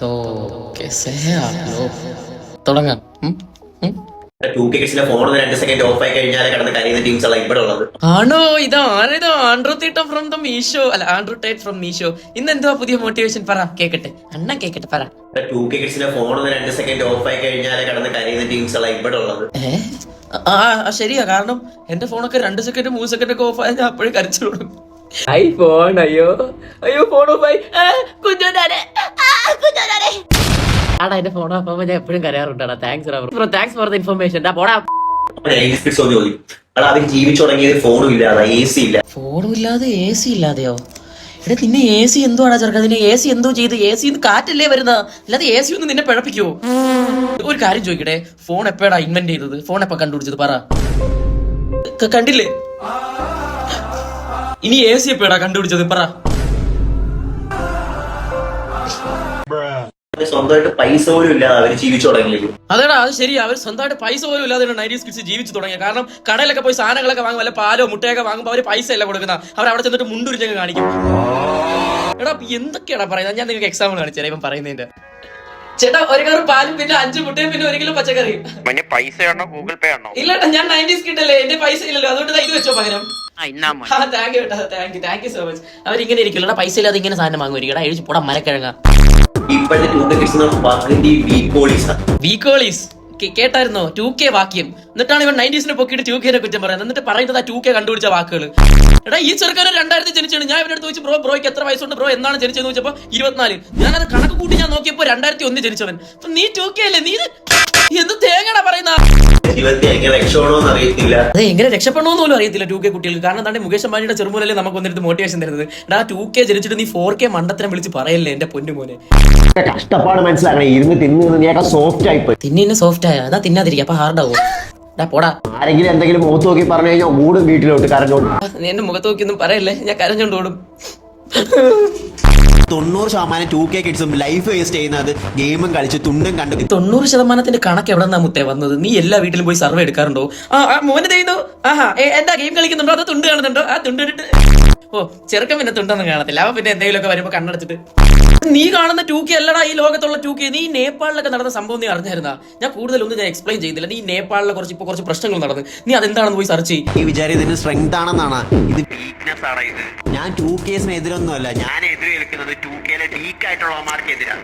तो कैसे है आप लोग തുടങ്ങാം ഉം? ഉം? ടു കെ കിഡ്സിലെ ഫോൺ രണ്ട് സെക്കൻഡ് ഓഫ് ആയി കഴിഞ്ഞാൽ കിടന്ന് കരയുന്ന ടീംസ് അല്ല ഇവിടെ ഉള്ളത് ആണോ ഇത് ആരേതോ ആൻഡ്രൂ തീട്ടം ഫ്രം ദ മീഷോ അല്ല ആൻഡ്രൂ ടൈറ്റ് ഫ്രം മീഷോ ഇന്ന് എന്തുവാ പുതിയ മോട്ടിവേഷൻ പറ കേക്കട്ടെ അണ്ണ കേക്കട്ടെ പറ ടു കെ കിഡ്സിലെ ഫോൺ രണ്ട് സെക്കൻഡ് ഓഫ് ആയി കഴിഞ്ഞാൽ കിടന്ന് കരയുന്ന ടീംസ് അല്ല ഇവിടെ ഉള്ളത് ഏ ആ ആ, ശരിയാ കാരണം എന്റെ ഫോണൊക്കെ രണ്ട് സെക്കൻഡ് മൂന്ന് സെക്കൻഡ് ഒക്കെ ഓഫ് ആയാൽ ഞാൻ അപ്പോഴും കരച്ചു തുടങ്ങും ഐ ഫോൺ അയ്യോ. അയ്യോ ഫോൺ ഓഫ് ആയി. കുഞ്ഞോനെ ആടാ എന്റെ ഫോൺ ഓഫ് ഞാൻ എപ്പോഴും കരയാറുണ്ടാടാ. Thanks thanks for the information പോടാ. ചോദിക്കും. ജീവിച്ചു തുടങ്ങിയത് ഫോണും ഇല്ലാതെ എ സി ഇല്ല. ഫോണും ഇല്ലാതെ എ സി ഇല്ലാതെയോ? എടാ നിന്നെ എ സി എന്തുവാടാ ചെറുക്ക നിന്നെ എ സി എന്തോ ചെയ്ത്? എ സി കാറ്റല്ലേ വരുന്നത് അല്ലാതെ എ സി ഒന്നും നിന്നെ പിഴപ്പിക്കോ? ഒരു കാര്യം ചോദിക്കട്ടെ. ഫോൺ എപ്പോഴാ ഇൻവെന്റ് ചെയ്തത്? ഫോൺ എപ്പോ കണ്ടുപിടിച്ചത്? പറ. കണ്ടില്ലേ? ഇനി എ സി എപ്പോഴാ കണ്ടുപിടിച്ചത് പറ. അതേടാ സ്വന്തമായിട്ട് പൈസ പോലും ഇല്ലാതെ അവർ ജീവിച്ചു തുടങ്ങിയത് അതെടാ അത് ശരി അവർ സ്വന്തമായിട്ട് പൈസ പോലും ഇല്ലാതെ നൈന്റീസ് കിഡ്സ് ജീവിച്ചു തുടങ്ങിയ. കാരണം കടയിലൊക്കെ പോയി സാധനങ്ങളൊക്കെ വാങ്ങും വല്ല പാലോ മുട്ടയൊക്കെ വാങ്ങുമ്പോൾ അവർ പൈസ അല്ല കൊടുക്കുന്ന? അവർ അവിടെ ചെന്നിട്ട് മുണ്ടുരിച്ചൊക്കെ കാണിക്കും. എടാ എന്തൊക്കെയാണ് എന്തൊക്കെയാടാ പറയുന്നത് ഞാൻ നിങ്ങൾക്ക് എക്സാമ്പിൾ കാണിച്ചു ഇപ്പം പറയുന്നതിന്റെ. ചേട്ടാ ഒരു കവർ പാലും പിന്നെ അഞ്ച് മുട്ടയും പിന്നെ ഒരു കിലോ പച്ചക്കറിയും. പൈസ ഗൂഗിൾ പേ ആണോ? ഇല്ലട്ടാ ഞാൻ നയന്റീസ് കിട്ടല്ലേ എന്റെ പൈസ ഇല്ലല്ലോ. അതുകൊണ്ട് ഇത് വെച്ചോ പകരം. താങ്ക് യു കേട്ടോ thank you thank you so much അവരിങ്ങനെ ഇരിക്കില്ലടാ പൈസ ഇല്ലാതെ ഇങ്ങനെ സാധനം വാങ്ങുമായിരിക്കും എഴുതി പോടാ മരക്കിഴങ്ങ ഇപ്പോഴത്തെ വീക്കോളീസ് കേട്ടായിരുന്നോ? ടു കെ വാക്യം. എന്നിട്ടാണ് ഇവൻ നയന്റീസിനെ പൊക്കിയിട്ട് ടു കെനെ കുറ്റം പറയുന്നത്. എന്നിട്ട് പറയുന്നത് ആ ടു കെ കണ്ടുപിടിച്ച വാക്കുകൾ എടാ ഈ ചെറുക്കാരൻ രണ്ടായിരത്തി ജനിച്ചാണ്. ഞാൻ ഇവരുടെ ചോദിച്ചു ബ്രോ ബ്രോയ്ക്ക് എത്ര വയസ്സുണ്ട്? ബ്രോ എന്നാണ് ജനിച്ചതെന്ന് ചോദിച്ചപ്പോ ഇരുപത്തിനാല്. ഞാനത് കണക്ക് കൂട്ടി ഞാൻ നോക്കിയപ്പോ രണ്ടായിരത്തി ഒന്ന് ജനിച്ചവൻ. നീ ടു കെ അല്ലേ? നീ ഇത് എന്ത് തേങ്ങടാ ജീവിതത്തിൽ എങ്ങനെ രക്ഷപ്പെടണമെന്ന് അറിയത്തില്ല. അതെ എങ്ങനെ രക്ഷപ്പെടണമെന്ന് പോലും അറിയത്തില്ല ടു കെ കുട്ടികൾക്ക്. കാരണം എന്താണ് മുകേഷ് അംബാനിയുടെ ചെറുമൂലല്ലേ നമുക്ക് വന്നിട്ട് മോട്ടിവേഷൻ തരുന്നത്? എടാ ടു കെ ജനിച്ചിട്ട് നീ ഫോർ കെ മണ്ടത്തരം വിളിച്ച് പറയല്ലേ എന്റെ പൊന്നുമോനെ കഷ്ടപ്പാട് മനസ്സിലാക്കണം ഇരുന്ന് തിന്ന് നീയൊക്കെ സോഫ്റ്റ് ആയി തിന്നിന്നെ സോഫ്റ്റ് ആയ? അതാ തിന്നാതിരിക്കും അപ്പൊ ഹാർഡാവും പോടാ. ആരെങ്കിലും എന്തെങ്കിലും മുഖത്ത് നോക്കി പറഞ്ഞു കഴിഞ്ഞാൽ മൂടും വീട്ടിലോട്ട് കരഞ്ഞോണ്ട് നീ എന്റെ മുഖത്ത് നോക്കിയൊന്നും പറയല്ലേ? ഞാൻ കരഞ്ഞോണ്ട് ഓടും. തൊണ്ണൂറ് ശതമാനം ടു കെ കിഡ്സും ലൈഫ് വേസ്റ്റ് ചെയ്യുന്നത് ഗെയിമും കളിച്ച് തുണ്ടും കണ്ടു. തൊണ്ണൂറ് ശതമാനത്തിന്റെ കണക്ക് എവിടെ നിന്നാ മുത്തേ വന്നത്? നീ എല്ലാ വീട്ടിലും പോയി സർവേ എടുക്കാറുണ്ടോ? ആ മോനെ ചെയ്യുന്നു. ആഹാ എന്താ ഗെയിം കളിക്കുന്നുണ്ടോ? അതോ തുണ്ട് കാണുന്നുണ്ടോ? ആ തുണ്ട് ഇട്ടിട്ട് ഓ ചെറുക്കൻ പിന്നെ തുണ്ടൊന്നും കാണത്തില്ല. അവ പിന്നെ എന്തെങ്കിലുമൊക്കെ വരുമ്പോ കണ്ണടച്ചിട്ട് നീ കാണുന്ന ടൂക്കി അല്ലടാ ഈ ലോകത്തുള്ള ടൂക്കി. നീ നേപ്പാളിലൊക്കെ നടന്ന സംഭവം നീ അറിഞ്ഞായിരുന്നാ? ഞാൻ കൂടുതലൊന്നും ഞാൻ എക്സ്പ്ലെയിൻ ചെയ്തില്ല. നീ നേപ്പാളിലെ കുറച്ച് ഇപ്പൊ കുറച്ച് പ്രശ്നങ്ങൾ നടന്നു. നീ അതെന്താണെന്ന് പോയി സെർച്ച് ചെയ്യും. ഈ വിചാരം ഇതിന് സ്ട്രെങ്ത് ആണെന്നാണ്. ഇത് വീക്ക്നെസ് ആണ് ഇത്. ഞാൻ ടൂ കേസിന് എതിരൊന്നുമല്ല ഞാൻ ഞാൻ എതിരെ നിൽക്കുന്നത് ടു കെയിലെ വീക്ക് ആയിട്ടുള്ളവന്മാർക്ക് എതിരാണ്